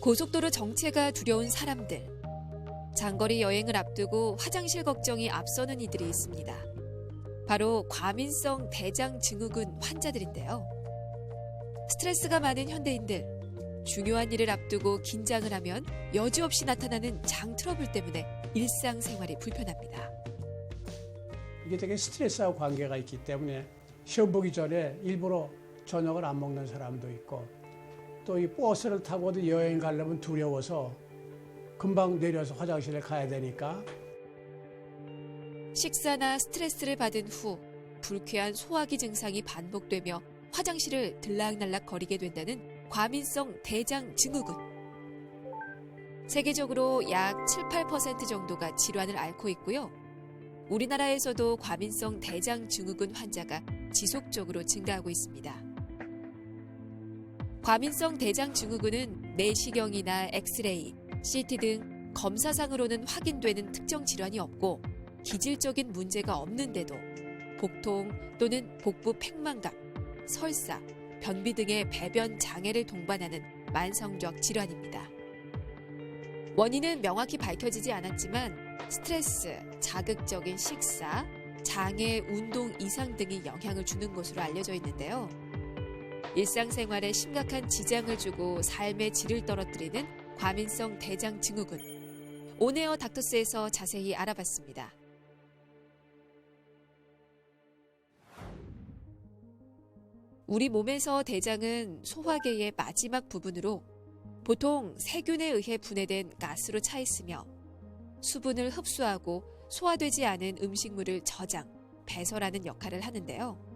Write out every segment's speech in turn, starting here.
고속도로 정체가 두려운 사람들. 장거리 여행을 앞두고 화장실 걱정이 앞서는 이들이 있습니다. 바로 과민성 대장 증후군 환자들인데요. 스트레스가 많은 현대인들. 중요한 일을 앞두고 긴장을 하면 여지없이 나타나는 장 트러블 때문에 일상생활이 불편합니다. 이게 되게 스트레스하고 관계가 있기 때문에 시험 보기 전에 일부러 저녁을 안 먹는 사람도 있고 또 이 버스를 타고도 여행 가려면 두려워서 금방 내려서 화장실에 가야 되니까 식사나 스트레스를 받은 후 불쾌한 소화기 증상이 반복되며 화장실을 들락날락 거리게 된다는 과민성 대장 증후군. 세계적으로 약 7, 8% 정도가 질환을 앓고 있고요. 우리나라에서도 과민성 대장 증후군 환자가 지속적으로 증가하고 있습니다. 과민성 대장 증후군은 내시경이나 엑스레이, CT 등 검사상으로는 확인되는 특정 질환이 없고 기질적인 문제가 없는데도 복통 또는 복부 팽만감, 설사, 변비 등의 배변 장애를 동반하는 만성적 질환입니다. 원인은 명확히 밝혀지지 않았지만 스트레스, 자극적인 식사, 장애, 운동 이상 등이 영향을 주는 것으로 알려져 있는데요. 일상생활에 심각한 지장을 주고 삶의 질을 떨어뜨리는 과민성 대장 증후군. 오네어 닥터스에서 자세히 알아봤습니다. 우리 몸에서 대장은 소화계의 마지막 부분으로 보통 세균에 의해 분해된 가스로 차 있으며 수분을 흡수하고 소화되지 않은 음식물을 저장, 배설하는 역할을 하는데요.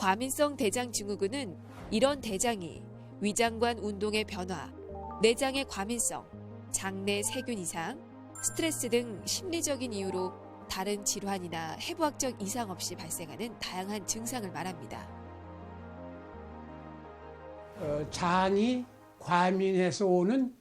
과민성 대장 증후군은 이런 대장이 위장관 운동의 변화, 내장의 과민성, 장내 세균 이상, 스트레스 등 심리적인 이유로 다른 질환이나 해부학적 이상 없이 발생하는 다양한 증상을 말합니다. 어, 장이 과민해서 오는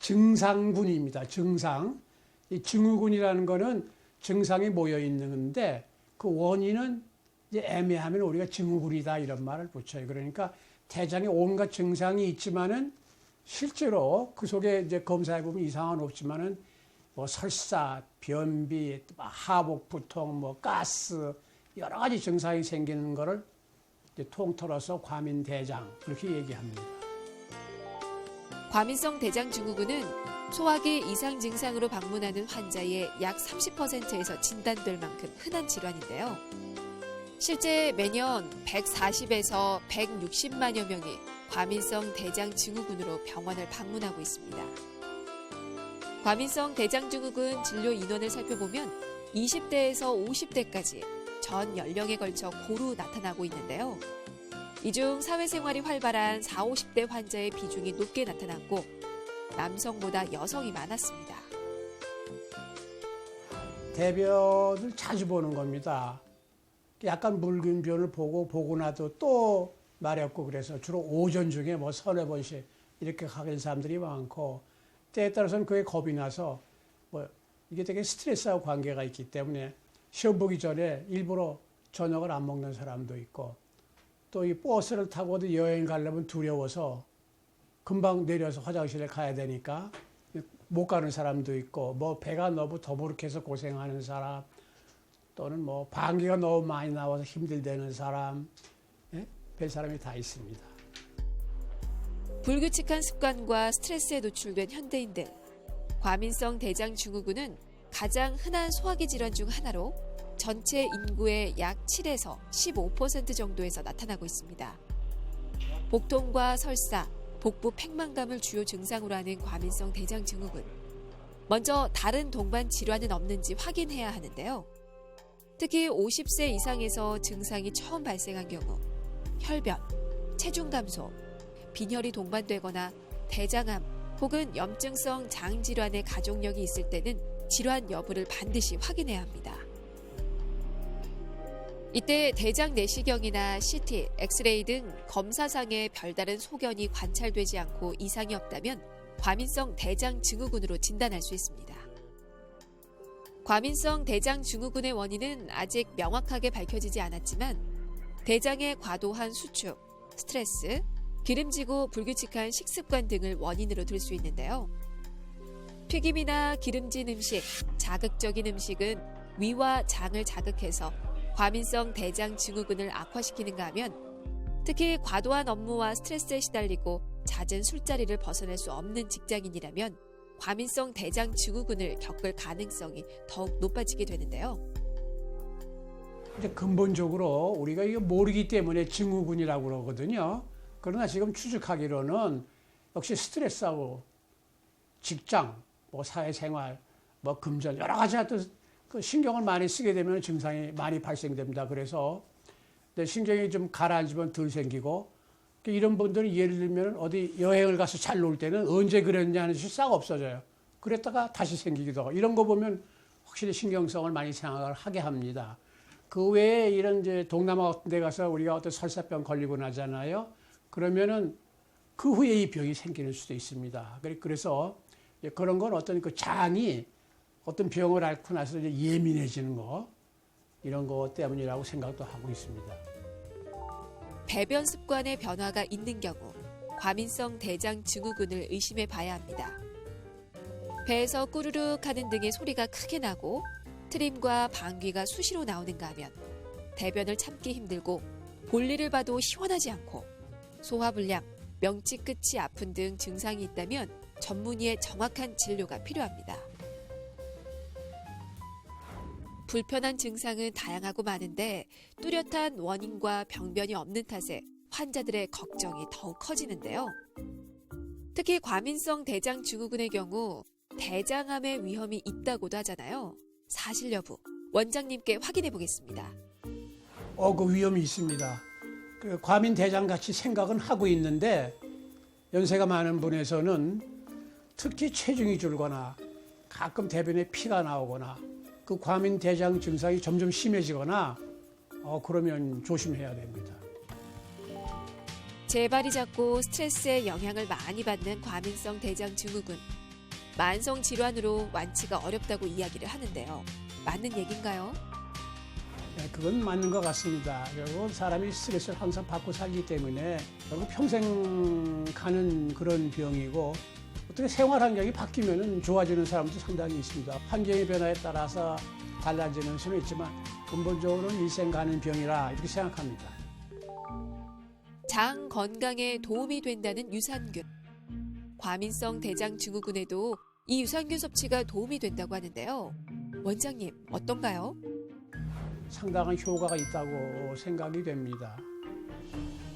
증상군입니다. 증상. 이 증후군이라는 거는 증상이 모여 있는데 그 원인은 이제 애매하면 우리가 증후군이다 이런 말을 붙여요. 그러니까 대장에 온갖 증상이 있지만은 실제로 그 속에 이제 검사해 보면 이상은 없지만은 뭐 설사, 변비, 하복 부통, 뭐 가스 여러 가지 증상이 생기는 거를 통틀어서 과민 대장 그렇게 얘기합니다. 과민성 대장 증후군은 소화기 이상 증상으로 방문하는 환자의 약 30%에서 진단될 만큼 흔한 질환인데요. 실제 매년 140에서 160만여 명이 과민성 대장 증후군으로 병원을 방문하고 있습니다. 과민성 대장 증후군 진료 인원을 살펴보면 20대에서 50대까지 전 연령에 걸쳐 고루 나타나고 있는데요. 이 중 사회생활이 활발한 40, 50대 환자의 비중이 높게 나타났고 남성보다 여성이 많았습니다. 대변을 자주 보는 겁니다. 약간 묽은 변을 보고 보고 나도 또 마렵고 그래서 주로 오전 중에 뭐 서너 번씩 이렇게 가는 사람들이 많고 때에 따라서는 그게 겁이 나서 뭐 이게 되게 스트레스하고 관계가 있기 때문에 시험 보기 전에 일부러 저녁을 안 먹는 사람도 있고 또 이 버스를 타고도 여행 가려면 두려워서 금방 내려서 화장실에 가야 되니까 못 가는 사람도 있고 뭐 배가 너무 더부룩해서 고생하는 사람 또는 뭐 방귀가 너무 많이 나와서 힘들다는 사람 예? 별 사람이 다 있습니다. 불규칙한 습관과 스트레스에 노출된 현대인들. 과민성 대장 증후군은 가장 흔한 소화기 질환 중 하나로 전체 인구의 약 7에서 15% 정도에서 나타나고 있습니다. 복통과 설사, 복부 팽만감을 주요 증상으로 하는 과민성 대장 증후군. 먼저 다른 동반 질환은 없는지 확인해야 하는데요. 특히 50세 이상에서 증상이 처음 발생한 경우 혈변, 체중 감소, 빈혈이 동반되거나 대장암 혹은 염증성 장 질환의 가족력이 있을 때는 질환 여부를 반드시 확인해야 합니다. 이때 대장 내시경이나 CT, 엑스레이 등 검사상의 별다른 소견이 관찰되지 않고 이상이 없다면 과민성 대장 증후군으로 진단할 수 있습니다. 과민성 대장 증후군의 원인은 아직 명확하게 밝혀지지 않았지만 대장의 과도한 수축, 스트레스, 기름지고 불규칙한 식습관 등을 원인으로 들 수 있는데요. 튀김이나 기름진 음식, 자극적인 음식은 위와 장을 자극해서 과민성 대장 증후군을 악화시키는가 하면 특히 과도한 업무와 스트레스에 시달리고 잦은 술자리를 벗어날 수 없는 직장인이라면 과민성 대장 증후군을 겪을 가능성이 더욱 높아지게 되는데요. 이제 근본적으로 우리가 이거 모르기 때문에 증후군이라고 그러거든요. 그러나 지금 추측하기로는 역시 스트레스하고 직장, 뭐 사회생활, 뭐 금전 여러 가지 하여튼 그 신경을 많이 쓰게 되면 증상이 많이 발생됩니다. 그래서 내 신경이 좀 가라앉으면 덜 생기고 그 이런 분들은 예를 들면 어디 여행을 가서 잘 놀 때는 언제 그랬냐는 것이 싹 없어져요. 그랬다가 다시 생기기도 하고 이런 거 보면 확실히 신경성을 많이 생각을 하게 합니다. 그 외에 이런 이제 동남아 같은 데 가서 우리가 어떤 설사병 걸리고 나잖아요. 그러면은 그 후에 이 병이 생기는 수도 있습니다. 그래- 그래서 그런 건 어떤 그 장이 어떤 병을 앓고 나서 예민해지는 거 이런 거 때문이라고 생각도 하고 있습니다. 배변 습관의 변화가 있는 경우 과민성 대장 증후군을 의심해 봐야 합니다. 배에서 꾸르륵 하는 등의 소리가 크게 나고 트림과 방귀가 수시로 나오는가 하면 대변을 참기 힘들고 볼일을 봐도 시원하지 않고 소화불량, 명치 끝이 아픈 등 증상이 있다면 전문의의 정확한 진료가 필요합니다. 불편한 증상은 다양하고 많은데 뚜렷한 원인과 병변이 없는 탓에 환자들의 걱정이 더욱 커지는데요. 특히 과민성 대장 증후군의 경우 대장암의 위험이 있다고도 하잖아요. 사실 여부 원장님께 확인해 보겠습니다. 어, 그 위험이 있습니다. 그 과민 대장 같이 생각은 하고 있는데 연세가 많은 분에서는 특히 체중이 줄거나 가끔 대변에 피가 나오거나 그 과민 대장 증상이 점점 심해지거나 어, 그러면 조심해야 됩니다. 재발이 잦고 스트레스에 영향을 많이 받는 과민성 대장 증후군. 만성 질환으로 완치가 어렵다고 이야기를 하는데요. 맞는 얘긴가요? 네, 그건 맞는 것 같습니다. 결국 사람이 스트레스를 항상 받고 살기 때문에 결국 평생 가는 그런 병이고 어떻게 생활 환경이 바뀌면 좋아지는 사람도 상당히 있습니다. 환경의 변화에 따라서 달라지는 수는 있지만 근본적으로는 일생 가는 병이라 이렇게 생각합니다. 장 건강에 도움이 된다는 유산균. 과민성 대장 증후군에도 이 유산균 섭취가 도움이 된다고 하는데요. 원장님, 어떤가요? 상당한 효과가 있다고 생각이 됩니다.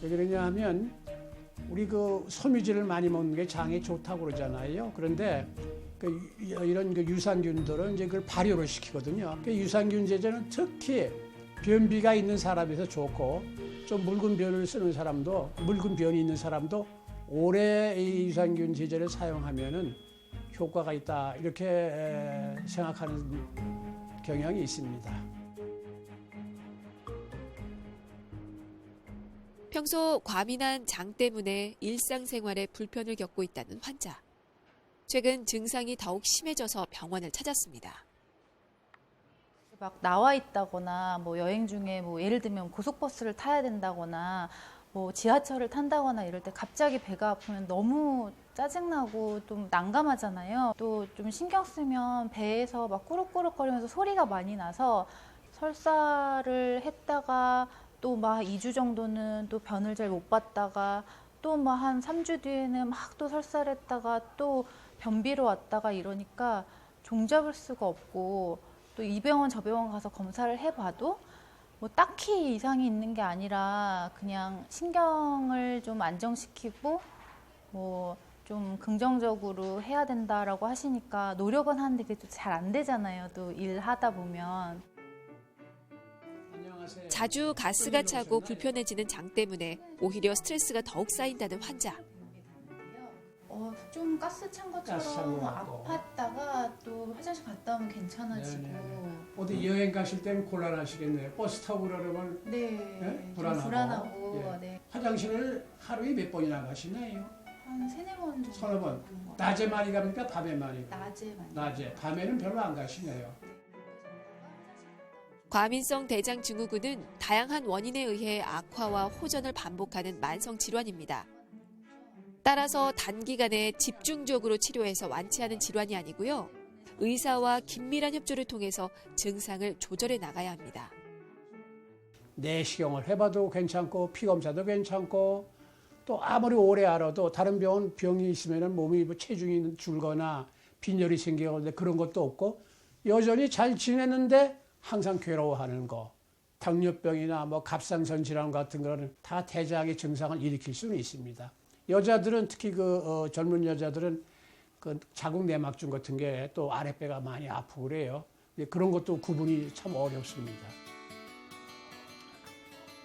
왜 그러냐 하면 우리 그 섬유질을 많이 먹는 게 장에 좋다고 그러잖아요. 그런데 그 유- 이런 그 유산균들은 이제 그걸 발효를 시키거든요. 그 유산균 제제는 특히 변비가 있는 사람에서 좋고 좀 묽은 변을 쓰는 사람도 묽은 변이 있는 사람도 오래 이 유산균 제제를 사용하면은 효과가 있다 이렇게 에, 생각하는 경향이 있습니다. 평소 과민한 장 때문에 일상생활에 불편을 겪고 있다는 환자. 최근 증상이 더욱 심해져서 병원을 찾았습니다. 막 나와 있다거나 뭐 여행 중에 뭐 예를 들면 고속버스를 타야 된다거나 뭐 지하철을 탄다거나 이럴 때 갑자기 배가 아프면 너무 짜증나고 좀 난감하잖아요. 또 좀 신경 쓰면 배에서 막 꾸룩꾸룩거리면서 소리가 많이 나서 설사를 했다가 또 막 2주 정도는 또 변을 잘 못 봤다가 또 막 한 3주 뒤에는 막 또 설사를 했다가 또 변비로 왔다가 이러니까 종잡을 수가 없고 또 이 병원 저 병원 가서 검사를 해봐도 뭐 딱히 이상이 있는 게 아니라 그냥 신경을 좀 안정시키고 뭐 좀 긍정적으로 해야 된다라고 하시니까 노력은 하는데 그게 또잘안 되잖아요. 또 일하다 보면. 자주 가스가 차고 불편해지는 장 때문에 오히려 스트레스가 더욱 쌓인다는 환자. 어, 좀 가스 찬 가스 찬것 같고. 아팠다가 또 화장실 갔다 오면 괜찮아지고. 네네. 어디 여행 가실 때는 곤란하시겠네요. 버스 타고 그러면 네. 네? 좀 불안하고. 불안하고. 예. 네. 화장실을 하루에 몇 번이나 가시나요? 한 세네 번 정도. 서너 번. 가는 것 낮에 많이 갑니까? 밤에 많이? 같아요. 낮에만. 낮에. 밤에는 별로 안 가시네요. 과민성 대장 증후군은 다양한 원인에 의해 악화와 호전을 반복하는 만성 질환입니다. 따라서 단기간에 집중적으로 치료해서 완치하는 질환이 아니고요. 의사와 긴밀한 협조를 통해서 증상을 조절해 나가야 합니다. 내시경을 해봐도 괜찮고 피 검사도 괜찮고 또 아무리 오래 알아도 다른 병은 병이 있으면 몸이 뭐 체중이 줄거나 빈혈이 생기거나 그런 것도 없고 여전히 잘 지내는데 항상 괴로워하는 거 당뇨병이나 뭐 갑상선 질환 같은 거는 다 대장의 증상을 일으킬 수는 있습니다. 여자들은 특히 그 어, 젊은 여자들은 그 자궁 내막증 같은 게 또 아랫배가 많이 아프고 그래요. 그런 것도 구분이 참 어렵습니다.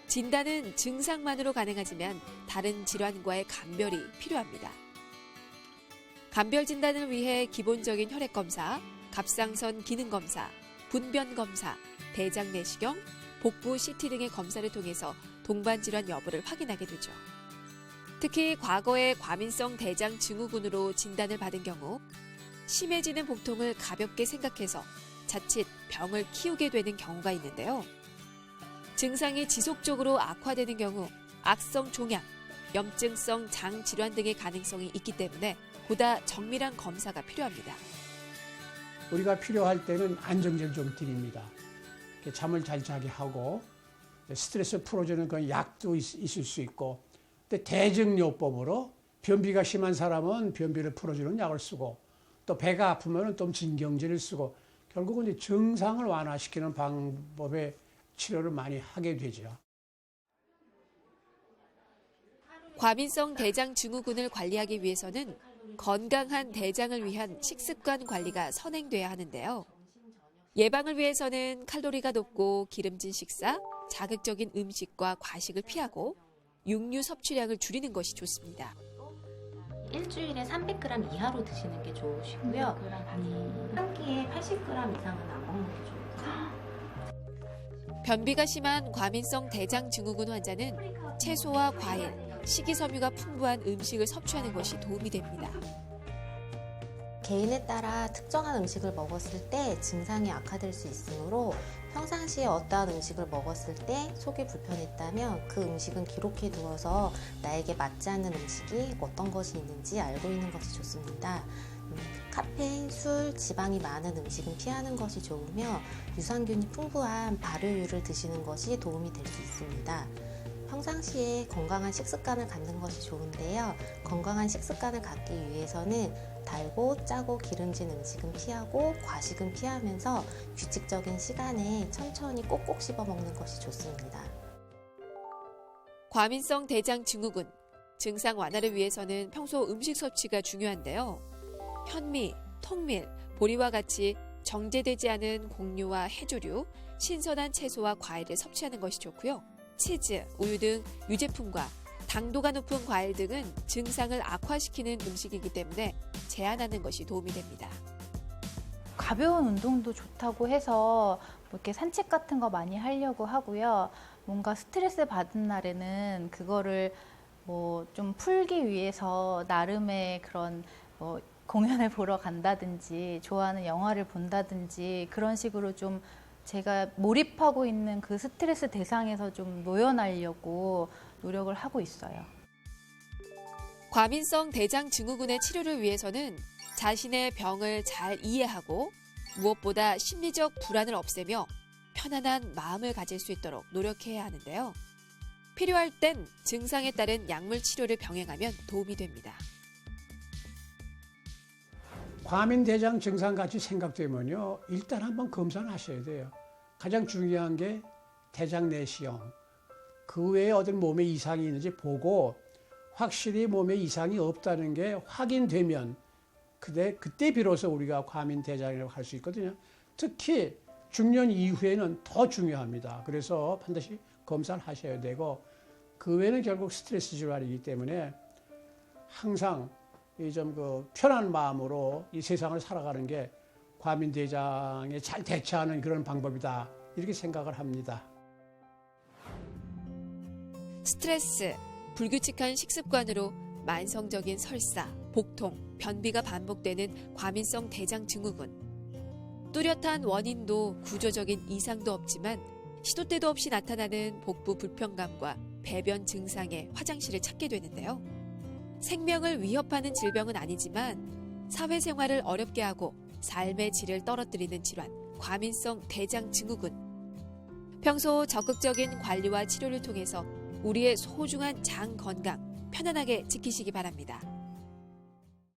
진단은 증상만으로 가능하지만 다른 질환과의 감별이 필요합니다. 감별 진단을 위해 기본적인 혈액 검사, 갑상선 기능 검사, 분변 검사, 대장 내시경, 복부 CT 등의 검사를 통해서 동반 질환 여부를 확인하게 되죠. 특히 과거에 과민성 대장 증후군으로 진단을 받은 경우 심해지는 복통을 가볍게 생각해서 자칫 병을 키우게 되는 경우가 있는데요. 증상이 지속적으로 악화되는 경우 악성 종양, 염증성 장 질환 등의 가능성이 있기 때문에 보다 정밀한 검사가 필요합니다. 우리가 필요할 때는 안정제를 좀 드립니다. 잠을 잘 자게 하고 스트레스 풀어주는 그런 약도 있, 있을 수 있고 대증요법으로 변비가 심한 사람은 변비를 풀어주는 약을 쓰고 또 배가 아프면 또 진경제를 쓰고 결국은 이제 증상을 완화시키는 방법의 치료를 많이 하게 되죠. 과민성 대장 증후군을 관리하기 위해서는 건강한 대장을 위한 식습관 관리가 선행돼야 하는데요. 예방을 위해서는 칼로리가 높고 기름진 식사, 자극적인 음식과 과식을 피하고 육류 섭취량을 줄이는 것이 좋습니다. 일주일에 300g 이하로 드시는 게 좋으시고요. 음, 한 끼에 80g 이상은 안 먹는 게 좋고요. 변비가 심한 과민성 대장 증후군 환자는 채소와 과일, 식이섬유가 풍부한 음식을 섭취하는 것이 도움이 됩니다. 개인에 따라 특정한 음식을 먹었을 때 증상이 악화될 수 있으므로 평상시에 어떠한 음식을 먹었을 때 속이 불편했다면 그 음식은 기록해 두어서 나에게 맞지 않는 음식이 어떤 것이 있는지 알고 있는 것이 좋습니다. 음, 카페인, 술, 지방이 많은 음식은 피하는 것이 좋으며 유산균이 풍부한 발효유를 드시는 것이 도움이 될 수 있습니다. 평상시에 건강한 식습관을 갖는 것이 좋은데요. 건강한 식습관을 갖기 위해서는 달고 짜고 기름진 음식은 피하고 과식은 피하면서 규칙적인 시간에 천천히 꼭꼭 씹어 먹는 것이 좋습니다. 과민성 대장 증후군 증상 완화를 위해서는 평소 음식 섭취가 중요한데요. 현미, 통밀, 보리와 같이 정제되지 않은 곡류와 해조류, 신선한 채소와 과일을 섭취하는 것이 좋고요. 치즈, 우유 등 유제품과 당도가 높은 과일 등은 증상을 악화시키는 음식이기 때문에 제한하는 것이 도움이 됩니다. 가벼운 운동도 좋다고 해서 뭐 이렇게 산책 같은 거 많이 하려고 하고요. 뭔가 스트레스 받은 날에는 그거를 뭐 좀 풀기 위해서 나름의 그런 뭐 공연을 보러 간다든지 좋아하는 영화를 본다든지 그런 식으로 좀 제가 몰입하고 있는 그 스트레스 대상에서 좀 놓여나려고 노력을 하고 있어요. 과민성 대장 증후군의 치료를 위해서는 자신의 병을 잘 이해하고 무엇보다 심리적 불안을 없애며 편안한 마음을 가질 수 있도록 노력해야 하는데요. 필요할 땐 증상에 따른 약물 치료를 병행하면 도움이 됩니다. 과민대장 증상 같이 생각되면요. 일단 한번 검사를 하셔야 돼요. 가장 중요한 게 대장 내시경. 그 외에 어떤 몸에 이상이 있는지 보고 확실히 몸에 이상이 없다는 게 확인되면 그때, 그때 비로소 우리가 과민대장이라고 할 수 있거든요. 특히 중년 이후에는 더 중요합니다. 그래서 반드시 검사를 하셔야 되고 그 외에는 결국 스트레스 질환이기 때문에 항상 이 좀 그 편한 마음으로 이 세상을 살아가는 게 과민대장에 잘 대처하는 그런 방법이다 이렇게 생각을 합니다. 스트레스, 불규칙한 식습관으로 만성적인 설사, 복통, 변비가 반복되는 과민성 대장 증후군. 뚜렷한 원인도 구조적인 이상도 없지만 시도 때도 없이 나타나는 복부 불편감과 배변 증상에 화장실을 찾게 되는데요. 생명을 위협하는 질병은 아니지만 사회생활을 어렵게 하고 삶의 질을 떨어뜨리는 질환, 과민성 대장 증후군. 평소 적극적인 관리와 치료를 통해서 우리의 소중한 장 건강 편안하게 지키시기 바랍니다.